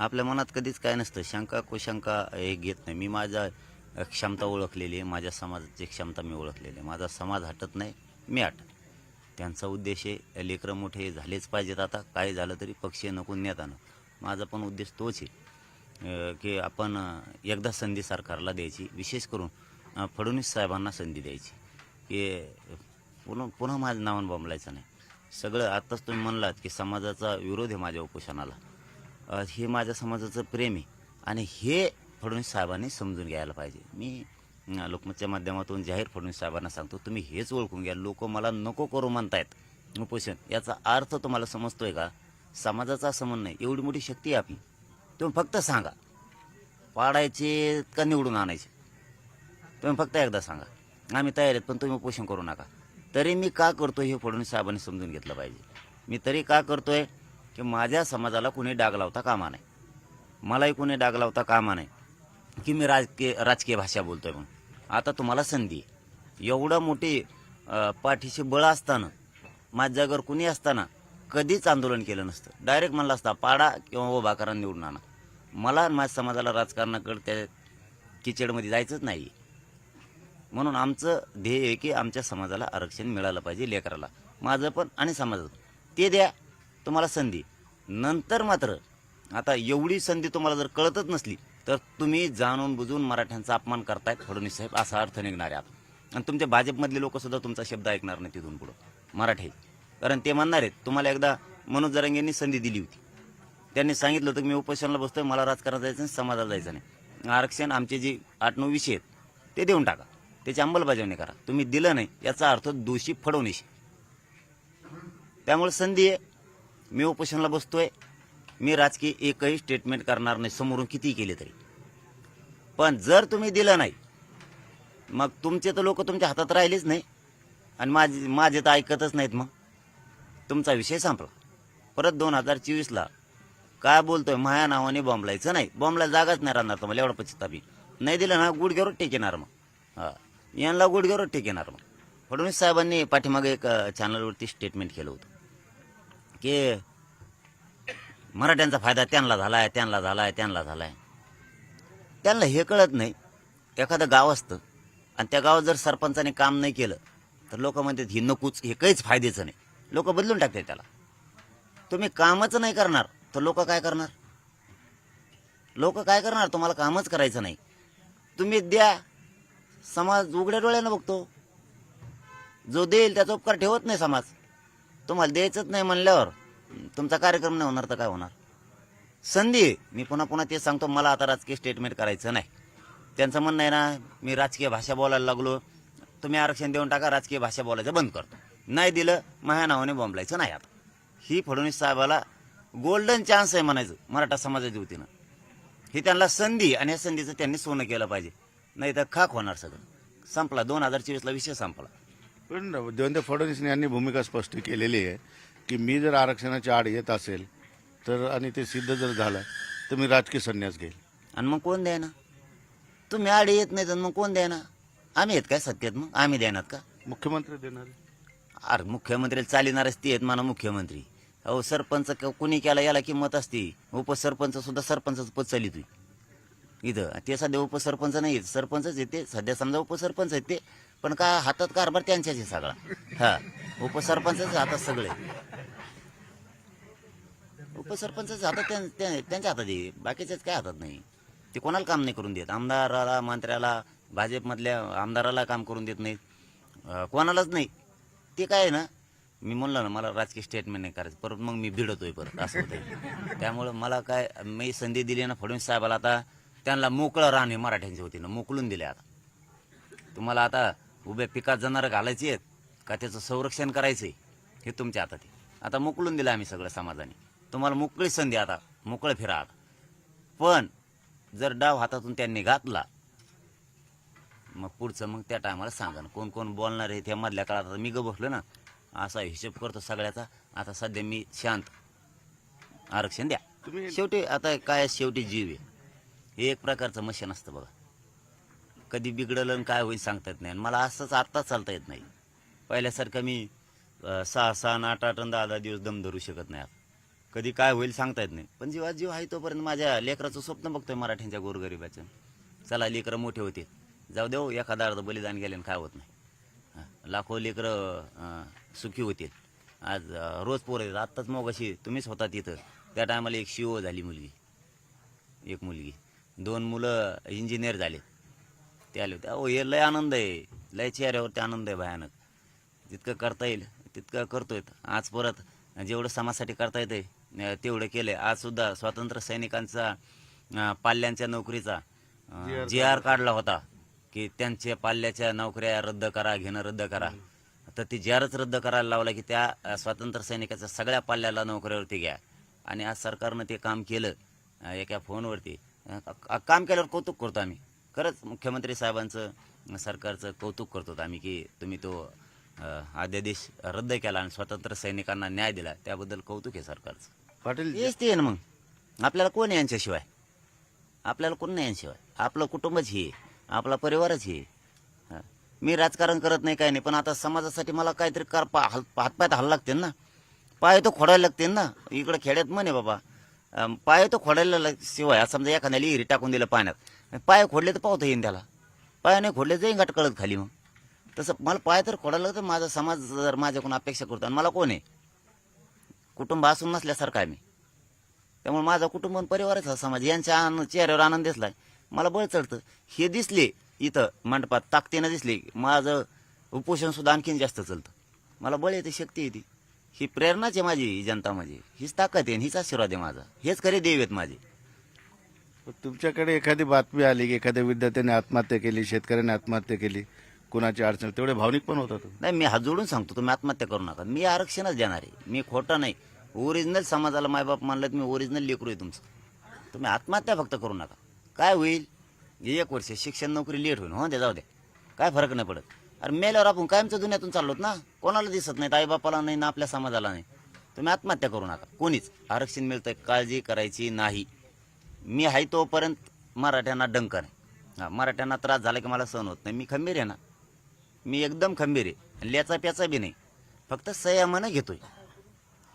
आपल्या मनात कधीच काय नसतं. शंका कुशंका हे घेत नाही. मी माझा क्षमता ओळखलेली आहे. माझ्या समाजाची क्षमता मी ओळखलेली आहे. माझा समाज हटत नाही मी हटत त्यांचा उद्देश आहे लेकरं मोठे झालेच पाहिजेत आता. काय झालं तरी पक्ष नको नेताना. माझा पण उद्देश तोच आहे. की आपण एकदा संधी सरकारला द्यायची. विशेष करून फडणवीस साहेबांना संधी द्यायची. की पुन्हा पुन्हा माझं नावानं बोंबलायचं नाही. सगळं आत्ताच तुम्ही म्हणलात की समाजाचा विरोध आहे माझ्या उपोषणाला. हे माझ्या समाजाचं प्रेम आहे. आणि हे फडणवीस साहेबांनी समजून घ्यायला पाहिजे. मी लोकमतच्या माध्यमातून जाहीर फडणवीस साहेबांना सांगतो तुम्ही हेच ओळखून घ्या. लोक मला नको करू म्हणतायत. उपोषण. याचा अर्थ तुम्हाला समजतोय का? समाजाचा समन्वय एवढी मोठी शक्ती आहे आपली. तुम्ही फक्त सांगा. पाडायचे का निवडून आणायचे? तुम्ही फक्त एकदा सांगा. आम्ही तयार आहेत पण तुम्ही उपोषण करू नका. तरी मी का करतोय हे फडणवीस साहेबांनी समजून घेतलं पाहिजे. मी तरी का करतोय? की माझ्या समाजाला कुणी डाग लावता कामा नाही मलाही कुणी डाग लावता कामा नाही की मी राजकीय राजकीय भाषा बोलतोय म्हणून. आता तुम्हाला संधी आहे. एवढं मोठी पाठीशी बळ असताना माझ्या कुणी असताना कधीच आंदोलन केलं नसतं. डायरेक्ट म्हणलं असता पाडा किंवा उभा करा निवडून आणा. मला माझ्या समाजाला राजकारणाकडे त्या किचडमध्ये जायचंच नाही. म्हणून आमचं ध्येय आहे की आमच्या समाजाला आरक्षण मिळालं पाहिजे लेकराला. माझं पण आणि समाजाचं. पण. ते द्या तुम्हाला संधी. नंतर मात्र आता एवढी संधी तुम्हाला जर कळतच नसली तर तुम्ही जाणून बुजून मराठ्यांचा अपमान करतायत फडणवीस साहेब असा अर्थ निघणार आहे आणि तुमच्या भाजपमधले लोकसुद्धा तुमचा शब्द ऐकणार नाही तिथून पुढं मराठी. कारण ते म्हणणार आहेत तुम्हाला एकदा मनोज जरांगेंनी संधी दिली होती. त्यांनी सांगितलं होतं मी उपोषणाला बसतोय मला राजकारण जायचं नाही समाजाला जायचं नाही. आरक्षण आमचे जे आठ नऊ विषय आहेत ते देऊन टाका. त्याची अंमलबजावणी करा. तुम्ही दिलं नाही याचा अर्थ दोषी फडवणीशी त्यामुळे संधी आहे मी उपोषणाला बसतोय. मी राजकीय एकही स्टेटमेंट करणार नाही. समोरून कितीही केले तरी. पण जर तुम्ही दिलं नाही मग तुमचे तर लोक तुमच्या हातात राहिलेच नाही. आणि माझे माझे तर ऐकतच नाहीत मग. तुमचा विषय संपला. परत दोन हजार चोवीसला काय बोलतोय? माया नावाने बॉम्बलायचं नाही. बॉम्बला जागाच नाही राहणार तुम्हाला एवढा पश्चितापी नाही दिलं ना गुडघ्यावर टेकेणार मग. हां. यांना गुडघ्यावर टेकेणार मग. फडणवीस साहेबांनी पाठीमागे एक चॅनलवरती स्टेटमेंट केलं होतं. की मराठ्यांचा फायदा त्यांना झालाय त्यांना झालाय त्यांना झालाय. त्यांना हे कळत नाही. एखादं गाव असतं आणि त्या गावात जर सरपंचाने काम नाही केलं तर लोक म्हणतात ही नकोच हे काहीच फायद्याचं नाही. लोक बदलून टाकतात त्याला. तुम्ही कामच नाही करणार तर लोक काय करणार? लोक काय करणार? तुम्हाला कामच करायचं नाही. तुम्ही द्या. समाज उघड्या डोळ्यानं बघतो. जो देईल त्याचा उपकार ठेवत नाही समाज. तुम्हाला द्यायचंच नाही म्हणल्यावर तुमचा कार्यक्रम नाही होणार तर काय होणार? संधी आहे. मी पुन्हा पुन्हा ते सांगतो मला आता राजकीय स्टेटमेंट करायचं नाही. त्यांचं म्हणणं आहे ना मी राजकीय भाषा बोलायला लागलो. तुम्ही आरक्षण देऊन टाका राजकीय भाषा बोलायचं बंद करतो. नाही दिलं माझ्या नावाने बोंबलायचं नाही आता. ही फडणवीस साहेबाला गोल्डन चान्स आहे म्हणायचं मराठा समाजाच्या वतीनं. ही त्यांना संधी आणि या संधीचं त्यांनी सोनं केलं पाहिजे. नाही तर खाक होणार सगळं. संपला. दोन हजार चोवीसला विषय संपला. पण देवेंद्र फडणवीस यांनी भूमिका स्पष्ट केलेली आहे की मी जर आरक्षणाच्या आड येत असेल तर आणि ते सिद्ध जर झालं तर मी राजकीय संन्यास घेईल. आणि मग कोण द्यायना तुम्ही आडे येत नाही तर मग कोण द्यायना आम्ही आहेत काय सत्यात मग? आम्ही देणार का? मुख्यमंत्री देणार. अरे मुख्यमंत्री चालिणारच ती आहेत म्हणा मुख्यमंत्री. अहो सरपंच क- कुणी केला याला किंमत असते. उपसरपंच सुद्धा सरपंचाचं पद चालित इथं. ते सध्या उपसरपंच नाही आहेत सरपंचच येते सध्या समजा उपसरपंच आहेत ते. पण का हातात कारभार त्यांच्याच आहे सगळा. हा. उपसरपंचच हातात सगळे. उपसरपंचच हातात त्यां- त्या- त्यांच्या हातात आहे. बाकीच्याच काय हातात नाही. ते कोणाला काम नाही करून देत. आमदाराला मंत्र्याला भाजपमधल्या आमदाराला काम करून देत नाहीत. कोणालाच नाही. ते काय आहे ना मी म्हणलं ना मला राजकीय स्टेटमेंट नाही करायचं. परत मग मी भिडतोय परत असं होतंय. त्यामुळं मला काय मी संधी दिली ना फडणवीस साहेबाला आता त्यांना मोकळं राहणे मराठ्यांच्या वतीनं मोकळून दिले आता. तुम्हाला आता उभ्या पिकात जनावरं घालायची आहेत का त्याचं संरक्षण करायचं आहे? हे तुमच्या हातात आहे. आता मोकळून दिलं आम्ही सगळं समाजाने. तुम्हाला मोकळी संधी आता मोकळं फिरा आता. पण जर डाव हातातून त्यांनी घातला मग पुढचं मग त्या टायमाला सांगा ना कोण कोण बोलणार आहे त्या मधल्या काळात? आता मी ग बसलो ना असा हिशोब करतो सगळ्याचा. आता सध्या मी शांत. आरक्षण द्या. शेवटी आता काय शेवटी जीव आहे. हे एक प्रकारचं मशीन असतं बघा. कधी बिघडलं आणि काय होईल सांगता येत नाही. आणि मला असंच आत्ताच चालता येत नाही. पहिल्यासारखं मी सहा सहा आठ आठ आणि दहा दहा दिवस दम धरू शकत नाही. कधी काय होईल सांगता येत नाही. पण जेव्हा जीव आहे तोपर्यंत माझ्या लेकराचं स्वप्न बघतोय मराठ्यांच्या गोरगरिबाचं. चला लेकरं मोठे होते. जाऊ देऊ एखादा अर्ध बलिदान गेल्यानं काय होत नाही. लाखो लेकरं सुखी होतील आज रोज पोरं येतात. आत्ताच मग अशी तुम्हीच होता तिथं. त्या टायमाला एक शिओ झाली मुलगी. एक मुलगी. दोन मुलं इंजिनियर झाले. ते आले होते. अहो हे लय आनंद आहे. लय चेहऱ्यावरती आनंद आहे भयानक. जितकं करता येईल तितकं करतोय आज परत जेवढं समाजासाठी करता येते तेवढं केलंय. आज सुद्धा स्वातंत्र्य सैनिकांचा पाल्यांच्या नोकरीचा जी आर काढला. होता की त्यांच्या पाल्याच्या नोकऱ्या रद्द करा घेणं रद्द करा. तर ती जी आरच रद्द करायला लावला की त्या स्वातंत्र्य सैनिकाच्या सगळ्या पाल्याला नोकऱ्यावरती घ्या. आणि आज सरकारनं ते काम केलं एका फोनवरती. काम केल्यावर कौतुक करतो आम्ही. खरंच मुख्यमंत्री साहेबांचं सरकारचं कौतुक करतो आम्ही की तुम्ही तो अध्यादेश रद्द केला आणि स्वतंत्र सैनिकांना न्याय दिला. त्याबद्दल कौतुक आहे सरकारचं. पाटील हेच ते ना मग. आपल्याला कोण यांच्याशिवाय? आपल्याला कोण नाही यांशिवाय आपलं कुटुंबच हे. आपला परिवारच हे. मी राजकारण करत नाही काही नाही पण आता समाजासाठी मला काहीतरी कर पा हल हातपायत हल्ला लागते ना. पाय तो खोडायला लागते ना. इकडे खेड्यात म्हणे बाबा. पाय तो खोडायला शिवाय. समजा एखाद्याला हिरी टाकून दिलं पाण्यात. पाय खोडले तर पावता येईन त्याला. पाय नाही खोडले जाईन गाठ कळत खाली मग. तसं मला पाय तर खोडायला लागतं माझा समाज जर माझ्याकडून अपेक्षा करतो आणि मला कोण आहे? कुटुंब असून नसल्यासारखं आहे मी. त्यामुळे माझा कुटुंब आणि परिवारच हा समाज यांच्या आनंद चेहऱ्यावर आनंद दिसला मला बळ चढतं. हे दिसले इथं मंडपात ताकदीनं दिसले. माझं उपोषण सुद्धा आणखीन जास्त चालतं. मला बळ येते शक्ती येते ही प्रेरणाच आहे माझी जनता माझी. हीच ताकद आहे आणि हीच आशीर्वाद आहे माझा. हेच खरे देव आहेत माझे. तुमच्याकडे एखादी बातमी आली की एखाद्या विद्यार्थ्याने आत्महत्या केली शेतकऱ्याने आत्महत्या केली कुणाची अडचण तेवढे भावनिक पण होता तुम्ही नाही मी हात जोडून सांगतो तुम्ही आत्महत्या करू नका. मी आरक्षणच देणार आहे. मी खोटा नाही. ओरिजिनल समाजाला मायबाप मानलं तर मी ओरिजिनल लेकरू आहे तुमचं. तुम्ही आत्महत्या फक्त करू नका. काय होईल? एक वर्ष शिक्षण नोकरी लेट होईल. हो दे जाऊ द्या काय फरक नाही पडत. अरे मेल्यावर आपण कायमच्या दुनियातून चाललोत ना? कोणाला दिसत नाही आईबापाला नाही ना आपल्या समाजाला नाही. तुम्ही आत्महत्या करू नका. कोणीच. आरक्षण मिळतंय काळजी करायची नाही. मी आहे तोपर्यंत मराठ्यांना डंकर आहे. मराठ्यांना त्रास झाला की मला सहन होत नाही. मी खंबीर आहे ना. मी एकदम खंबीर आहे. ल्याचा प्याचा बी नाही. फक्त संयमानं घेतोय.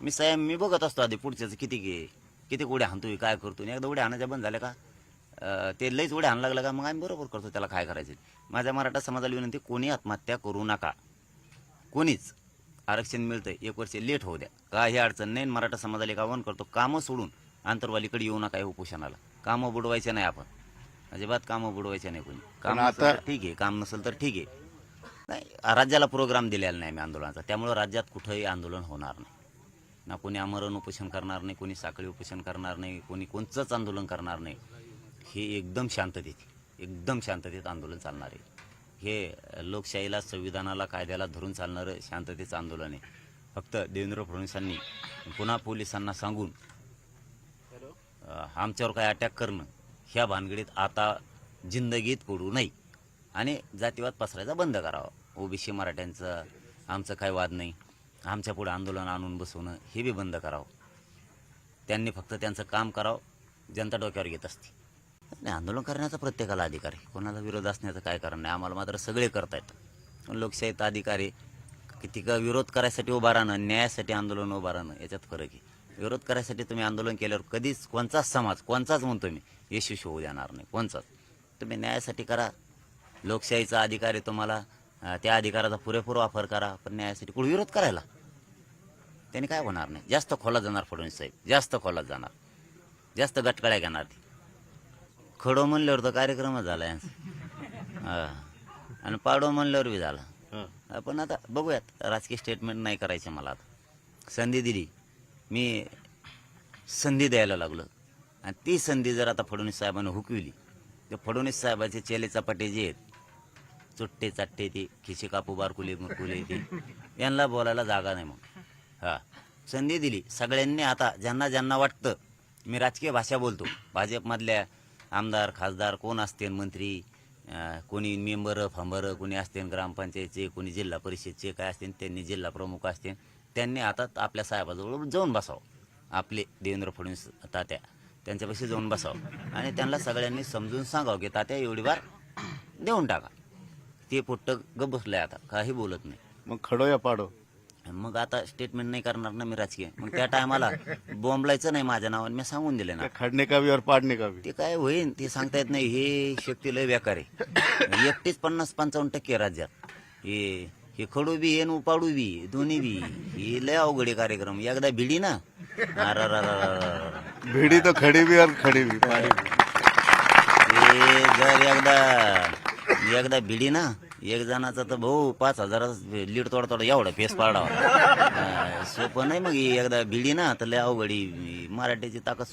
मी संयम मी बघत असतो आधी पुढच्याचं किती घे किती उड्या हाणतोय काय करतो एकदा उड्या हाणायच्या बंद झाल्या का ते लईच उड्या हाणं लागलं का मग आम्ही बरोबर करतो त्याला काय करायचं. माझ्या मराठा समाजाला विनंती कोणी आत्महत्या करू नका. कोणीच आरक्षण मिळतं एक वर्ष लेट होऊ द्या. काही अडचण नाही. मराठा समाजाला एक आव्हान करतो कामं सोडून आंतरवालीकडे येऊ नका उपोषणाला. कामं बुडवायचे नाही आपण. अजिबात कामं बुडवायचे नाही कोणी. काम आता- तर ठीक आहे काम नसेल तर ठीक आहे. नाही राज्याला प्रोग्राम दिलेला नाही मी आंदोलनाचा. त्यामुळं राज्यात कुठंही आंदोलन होणार नाही. ना कोणी आमरण उपोषण करणार नाही कोणी साखळी उपोषण करणार नाही कोणी कोणचंच आंदोलन करणार नाही. हे एकदम शांततेत एकदम शांततेत आंदोलन चालणार आहे. हे लोकशाहीला संविधानाला कायद्याला धरून चालणारं शांततेचं आंदोलन आहे. फक्त देवेंद्र फडणवीसांनी पुन्हा पोलिसांना सांगून आमच्यावर काय अटॅक करणं ह्या भानगडीत आता जिंदगीत पडू नये. आणि जातीवाद पसरायचा बंद करावा. ओबीसी मराठ्यांचं आमचं काय वाद नाही. आमच्या पुढे आंदोलन आणून बसवणं हे बी बंद करावं. त्यांनी फक्त त्यांचं काम करावं जनता डोक्यावर घेत असते. नाही आंदोलन करण्याचा प्रत्येकाला अधिकार आहे. कोणाला विरोध असण्याचं काय कारण नाही. आम्हाला मात्र सगळे करतायत पण लोकशाहीत अधिकार आहे किती का विरोध करायसाठी उभा राहणं न्यायासाठी आंदोलन उभा राहणं याच्यात फरक आहे. विरोध करायसाठी तुम्ही आंदोलन केल्यावर कधीच कोणताच समाज कोणचाच म्हणतो मी यशस्वी होऊ देणार नाही. कोणचाच. तुम्ही न्यायासाठी करा. लोकशाहीचा अधिकार आहे तुम्हाला. त्या अधिकाराचा पुरेपूर वापर करा. पण न्यायासाठी कुठे विरोध करायला? त्याने काय होणार नाही. जास्त खोलात जाणार फडणवीस साहेब. जास्त खोलात जाणार. जास्त गटकळ्या घेणार ती. खडो म्हणल्यावर तर कार्यक्रमच झाला यांचा. आणि पाडो म्हणल्यावर बी झाला. पण आता बघूयात. राजकीय स्टेटमेंट नाही करायचे मला आता. संधी दिली. मी संधी द्यायला लागलो. आणि ती संधी जर आता फडणवीस साहेबांना हुकविली तर फडणवीस साहेबाचे चेले चपाटे जे आहेत चुट्टे चाट्टे ते खिशे कापू बारकुले मुरकुले ते यांना बोलायला जागा नाही मग हा. संधी दिली. सगळ्यांनी आता ज्यांना ज्यांना वाटतं मी राजकीय भाषा बोलतो. भाजपमधल्या आमदार खासदार कोण असतील? मंत्री कोणी मेंबर फांबर कोणी असतील? ग्रामपंचायतचे कोणी जिल्हा परिषदचे काय असतील? त्यांनी जिल्हा प्रमुख असतील. त्यांनी आता आपल्या साहेबाजवळ जाऊन बसावं. आपले देवेंद्र फडणवीस तात्या त्यांच्यापाशी जाऊन बसावं. आणि त्यांना सगळ्यांनी समजून सांगावं की तात्या एवढी बार देऊन टाका. ते पोट्ट गप बसलंय आता काही बोलत नाही. मग खडो या पाडो. मग आता स्टेटमेंट नाही करणार ना मी राजकीय. मग त्या टायमाला बोंबलायचं नाही माझ्या नावाने मी सांगून दिले ना. खडणे का भी और पाडणे का भी ते काय होईन ते सांगता येत नाही. हे शक्ती लय बेकार आहे. एकटीच पन्नास पंचावन्न टक्के राज्यात. हे हे खडू बी हे उपाडू बी दोन्ही बी. हे लय अवघड कार्यक्रम. एकदा भिडी ना. भिडी तो खडी और खडी पाडी ते जर एकदा एकदा भिडी ना? एक जणाचा तर भाऊ पाच हजार लीड तोड तोड एवढा फेस पाडावा. सोपं नाही मग हे एकदा भिडी ना? तर लय अवघडी मराठीची ताकद